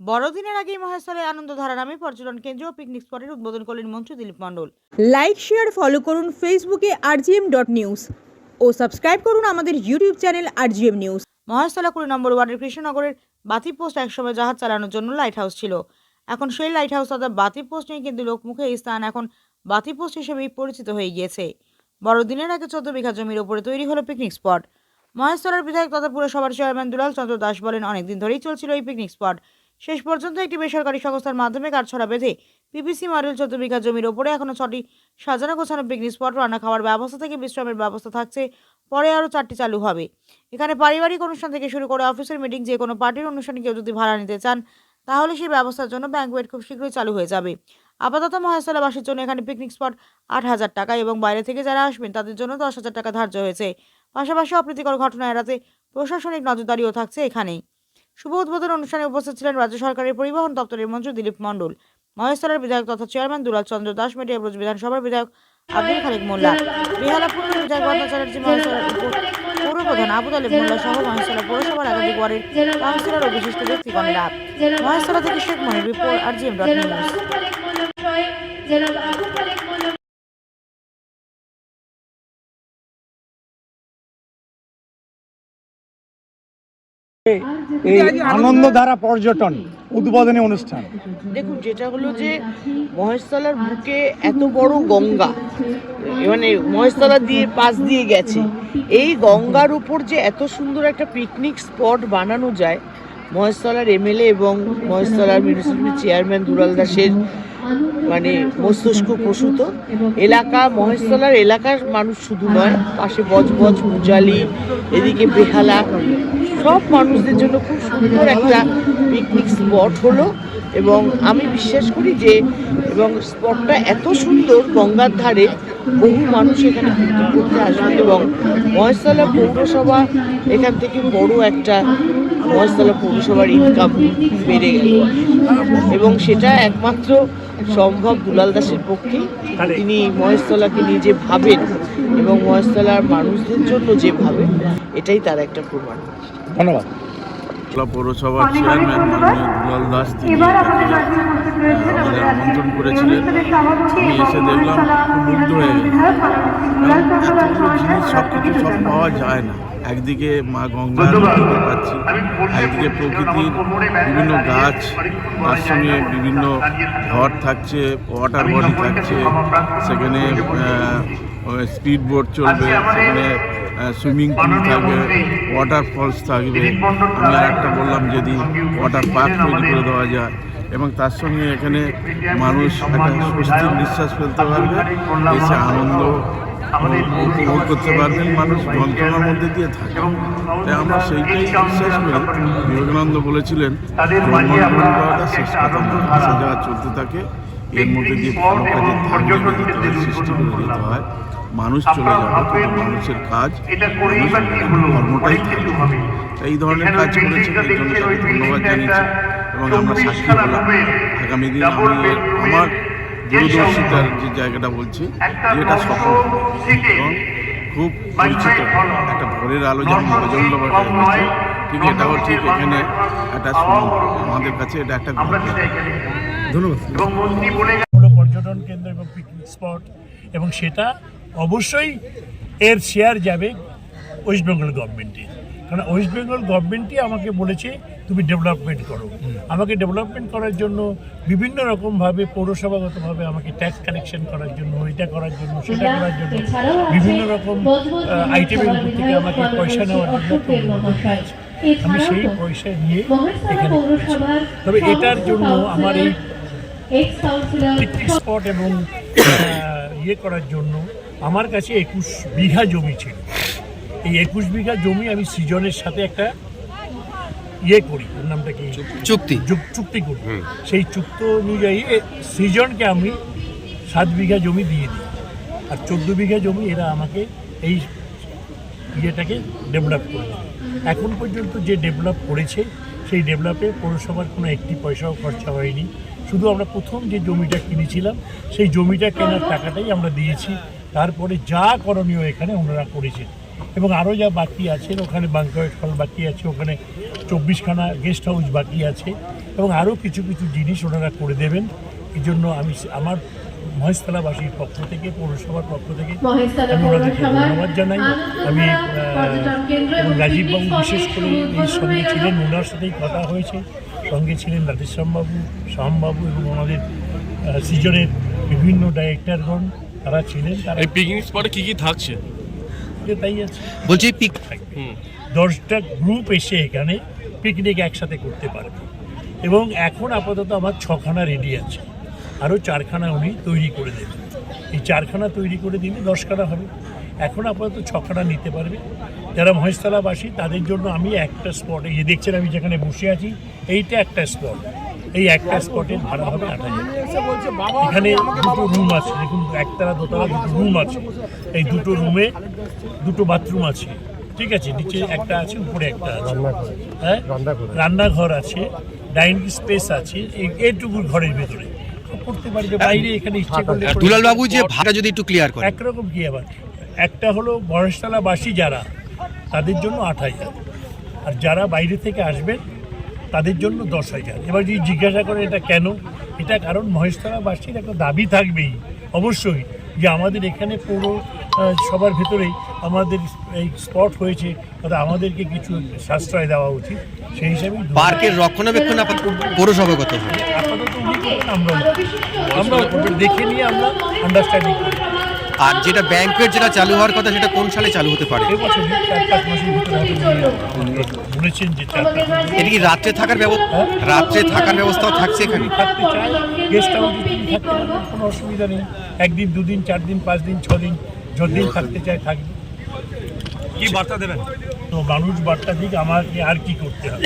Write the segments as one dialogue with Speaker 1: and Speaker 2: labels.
Speaker 1: বড়দিনের আগেই মহেশ্বরে আনন্দধারা নামে পর্যটন কেন্দ্র ও পিকনিক স্পটের উদ্বোধন করলেন মন্ত্রী Dilip Mondal.
Speaker 2: Like share follow করুন ফেসবুকে আরজিএম ডট নিউজ ও সাবস্ক্রাইব করুন আমাদের YouTube channel RGM news
Speaker 1: Maheshtala কুড়ি নম্বর ওয়ার্ডের কৃষ্ণনগরের বাতি পোস্ট একসময় জাহাজ চালানোর জন্য লাইট হাউস ছিল। এখন সেই লাইট হাউস তথা বাতি পোস্ট নিয়ে কিন্তু লোকমুখে এই স্থান এখন বাতি পোস্ট হিসেবেই পরিচিত হয়ে গিয়েছে। বড়দিনের আগে চোদ্দ বিঘা জমির ওপরে তৈরি হলো পিকনিক স্পট মহেশতলার বিধায়ক তথা পুরসভার চেয়ারম্যান দুলাল চন্দ্র দাস বলেন অনেকদিন ধরেই চলছিল এই পিকনিক স্পট শেষ পর্যন্ত একটি বেসরকারি সংস্থার মাধ্যমে কাঠছড়া বেঁধে পিপিসি মডেল চোদ্দ বিঘা জমির ওপরে এখনও ছটি সাজানো গোছানো পিকনিক স্পট রান্না খাওয়ার ব্যবস্থা থেকে বিশ্রামের ব্যবস্থা থাকছে। পরে আরও চারটি চালু হবে। এখানে পারিবারিক অনুষ্ঠান থেকে শুরু করে অফিসের মিটিং যে কোনো পার্টির অনুষ্ঠানে কেউ যদি ভাড়া নিতে চান, তাহলে সেই ব্যবস্থার জন্য ব্যাঙ্কওয়েট খুব শীঘ্রই চালু হয়ে যাবে। আপাতত মহেশতলাবাসীর জন্য এখানে পিকনিক স্পট আট হাজার টাকা এবং বাইরে থেকে যারা আসবেন, তাদের জন্য দশ হাজার টাকা ধার্য হয়েছে। পাশাপাশি অপ্রীতিকর ঘটনা এড়াতে প্রশাসনিক নজরদারিও থাকছে এখানেই। শুভ উদ্বোধন অনুষ্ঠানে উপস্থিত ছিলেন রাজ্য সরকারের পরিবহন দপ্তরের মন্ত্রী দিলীপ মণ্ডল, মহেশতলার বিধায়ক তথা চেয়ারম্যান দুলাল চন্দ্র দাস মেটিয়াব্রজ বিধানসভার বিধায়ক আব্দুল খালিক মোল্লা বেহালা বিধায়ক বর্ণা চ্যাটার্জি, মহেশতলার উপ, পৌরপ্রধান আবুদ আলী মোল্লা সহ মহেশতলা পৌরসভার একাধিক ওয়ার্ডের কাউন্সিলর ও বিশিষ্ট ব্যক্তিগণেরা। মহেশতলা থেকে Sheikh Monir R GM dot news.
Speaker 3: এই আনন্দধারা পর্যটন, উদ্বোধনী অনুষ্ঠান।
Speaker 4: দেখুন, যেটা হলো যে মহেশতলার বুকে এত বড় গঙ্গা মানে মহেশতলা দিয়ে পাশ দিয়ে গেছে, এই গঙ্গার উপর যে এত সুন্দর একটা পিকনিক স্পট বানানো যায়, মহেশতলার এমএলএ এবং মহেশতলার মিউনিসিপ্যালিটি চেয়ারম্যান দুরাল দাসের মানে মস্তিষ্ক প্রসূত। এলাকা, মহেশতলার এলাকার মানুষ শুধু নয়, পাশে বজবজ পূজালি এদিকে বেহালা সব মানুষদের জন্য খুব সুন্দর একটা পিকনিক স্পট হলো এবং আমি বিশ্বাস করি যে এবং স্পটটা এত সুন্দর গঙ্গার ধারে বহু মানুষ এখানে পিকনিক করতে আসবে এবং মহেশতলা পৌরসভা এখান থেকে বড় একটা মহেশতলা পৌরসভার ইনকাম বেড়ে গেল। এবং সেটা একমাত্র সম্ভব দুলাল দাসের পক্ষে তিনি মহেশতলাকে নিয়ে যে ভাবেন এবং মহেশতলার মানুষদের জন্য যে ভাবেন, এটাই তার একটা প্রমাণ।
Speaker 3: ধন্যবাদ।
Speaker 5: পৌরসভার চেয়ারম্যান মাননীয় দুলাল দাস তিনি আমাদের আমন্ত্রণ করেছিলেন। আমি এসে দেখলাম খুব মুগ্ধ হয়ে জিনিস সব কিছু সব পাওয়া যায় না। একদিকে মা গঙ্গার নদীকে পাচ্ছি একদিকে প্রকৃতির বিভিন্ন গাছ তার সঙ্গে বিভিন্ন ঘর থাকছে ওয়াটার বডি থাকছে সেখানে স্পিড বোট চলবে সেখানে সুইমিং পুল থাকবে ওয়াটার ফলস থাকবে। আমি আর একটা বললাম যদি ওয়াটার পার্ক তৈরি করে দেওয়া যায় এবং তার সঙ্গে এখানে মানুষ একটা স্বস্তির নিঃশ্বাস ফেলতে পারবে এসে আনন্দ উপভোগ করতে পারবেন মানুষ যন্ত্রণার মধ্যে দিয়ে থাকে। তাই আমরা সেইটাই বিশ্বাস করি। বিবেকানন্দ বলেছিলেন শেষ কথা আসা যাওয়া চলতে থাকে এর মধ্যে দিয়ে ভালো কাজের ধান জেগে যেতে হয় সৃষ্টি করে যেতে হয় মানুষ চলে যাবে কিন্তু মানুষের কাজ কর্মটাই থাকবে এই ধরনের কাজ করেছে এই জন্য তাকে ধন্যবাদ জানিয়েছি। এবং আমরা সাক্ষী হলাম। আগামী দিন আমি আমার দূরদর্শিতার যে জায়গাটা বলছি এটা সফল এবং খুব পরিচিত। একটা ভোরের আলো যেমন প্রচণ্ড হয়েছে ঠিক এটাও ঠিক এখানে একটা আমাদের কাছে এটা একটা
Speaker 3: ধন্যবাদ।
Speaker 6: হলো পর্যটন কেন্দ্র এবং পিকনিক স্পট এবং সেটা অবশ্যই এর শেয়ার যাবে ওয়েস্ট বেঙ্গল গভর্নমেন্টে কারণ ওয়েস্ট বেঙ্গল গভর্নমেন্টই আমাকে বলেছে তুমি ডেভেলপমেন্ট করো। আমাকে ডেভেলপমেন্ট করার জন্য বিভিন্ন রকমভাবে পৌরসভাগতভাবে আমাকে ট্যাক্স কালেকশন করার জন্য এটা করার জন্য সেটা করার জন্য বিভিন্ন রকম আইটেমের উপর থেকে আমাকে পয়সা নেওয়ার জন্য। আমি সেই পয়সা নিয়ে তবে এটার জন্য আমার এই স্পট এবং ইয়ে করার জন্য আমার কাছে একুশ বিঘা জমি ছিল। এই একুশ বিঘা জমি আমি সৃজনের সাথে একটা ইয়ে করি ওর নামটা কি? চুক্তি। চুক্তি। করি। সেই চুক্তি অনুযায়ী সৃজনকে আমি সাত বিঘা জমি দিয়ে দিই। আর চোদ্দ বিঘা জমি এরা আমাকে এই ইয়েটাকে ডেভেলপ করে। এখন পর্যন্ত যে ডেভেলপ করেছে, সেই ডেভেলপে পৌরসভার কোনো একটি পয়সাও খরচা হয়নি। শুধু আমরা প্রথম যে জমিটা কিনেছিলাম, সেই জমিটা কেনার টাকাটাই আমরা দিয়েছি। তারপরে যা করণীয় এখানে ওনারা করেছেন। এবং আরও যা বাকি আছে, ওখানে বাংকয়েট হল বাকি আছে, ওখানে চব্বিশখানা গেস্ট হাউস বাকি আছে। এবং আরও কিছু কিছু জিনিস ওনারা করে দেবেন। এই জন্য আমি, আমার মহেশতলাবাসীর পক্ষ থেকে পৌরসভার পক্ষ থেকে
Speaker 7: মহেশতলা
Speaker 6: আমি ওনাদেরকে ধন্যবাদ জানাই। আমি রাজীববাবু বিশেষ করে এই সঙ্গে ছিলেন ওনার সাথেই কথা হয়েছে। সঙ্গে ছিলেন রাধেশ্যামবাবু শ্যামবাবু এবং আমাদের আহ, সৃজনের বিভিন্ন ডাইরেক্টরগণ তারা ছিলেন তারা
Speaker 8: এই পিকনিক স্পটে কি কি থাকছে?
Speaker 6: তাই আছে।
Speaker 9: বলছি পিক
Speaker 6: দশটা গ্রুপ এসে এখানে পিকনিক একসাথে করতে পারবে। এবং এখন আপাতত আমার ছখানা রেডি আছে। আরও চারখানা উনি তৈরি করে দেবেন। এই চারখানা তৈরি করে দিলে দশখানা হবে। এখন আপাতত ছখানা নিতে পারবে। যারা মহেশতলাবাসী তাদের জন্য আমি একটা স্পট এই যে দেখছেন আমি যেখানে বসে আছি এইটা একটা স্পট এই একটা স্পটের ভাড়া হবে আট হাজার। এখানে দুটো রুম আছে। দেখুন একতলা দোতলা দুটো রুম আছে। এই দুটো রুমে দুটো বাথরুম আছে। ঠিক আছে? নিচে একটা আছে উপরে একটা আছে। হ্যাঁ? রান্নাঘর আছে। ডাইনিং স্পেস আছে। এই এইটুকু ঘরের ভেতরে। করতে পারি যে বাইরে এখানে ইচ্ছে করলে
Speaker 9: দুলাল বাবু যে ভাড়া যদি একটু ক্লিয়ার করে
Speaker 6: একরকম কি আবার? একটা হলো বয়সতলাবাসী যারা তাদের জন্য আট হাজার। আর যারা বাইরে থেকে আসবেন তাদের জন্য দশ হাজার। এবার যদি জিজ্ঞাসা করে এটা কেন এটা কারণ মহেশতলাবাসীর একটা দাবি থাকবেই অবশ্যই যে আমাদের এখানে পুরো সবার ভেতরেই আমাদের এই স্পট হয়েছে তাতে আমাদেরকে কিছু সাশ্রয় দেওয়া উচিত। সেই হিসাবে
Speaker 9: পার্কের রক্ষণাবেক্ষণ পৌরসভাগত হবে।
Speaker 6: আপাতত আমরা আমরা দেখে নিয়ে আমরা আন্ডারস্ট্যান্ডিং করি।
Speaker 9: আর যেটা ব্যাংকের যেটা চালু হওয়ার কথা সেটা কোন সালে চালু হতে পারে।
Speaker 6: বলেছেন যে
Speaker 9: এটা কি রাত্রে থাকার ব্যবস্থা রাত্রে থাকার ব্যবস্থাও থাকছে এখানে?
Speaker 6: থাকতে চায় গেস্ট হাউস যদি থাকতে পারবেন কোনো অসুবিধা নেই। একদিন দুদিন চার দিন পাঁচ দিন ছ দিন যতদিন থাকতে চায় থাকবে।
Speaker 3: কি বার্তা দেবেন?
Speaker 6: তো মানুষ বার্তা দিক আমাকে আর কি করতে হবে?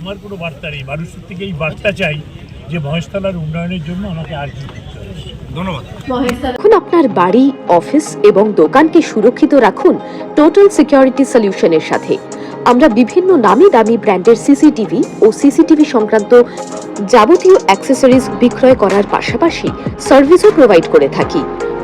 Speaker 6: আমার কোনো বার্তা নেই। মানুষের থেকে এই বার্তা চাই যে মহেশতলার উন্নয়নের জন্য আমাকে আর কি করতে হবে।
Speaker 3: ধন্যবাদ।
Speaker 10: এখন আপনার বাড়ি অফিস এবং দোকানকে সুরক্ষিত রাখুন টোটাল সিকিউরিটি সলিউশনের সাথে। আমরা বিভিন্ন নামি দামি ব্র্যান্ডের সিসিটিভি ও সিসিটিভি সংক্রান্ত যাবতীয় অ্যাক্সেসরিজ বিক্রয় করার পাশাপাশি সার্ভিসও প্রোভাইড করে থাকি।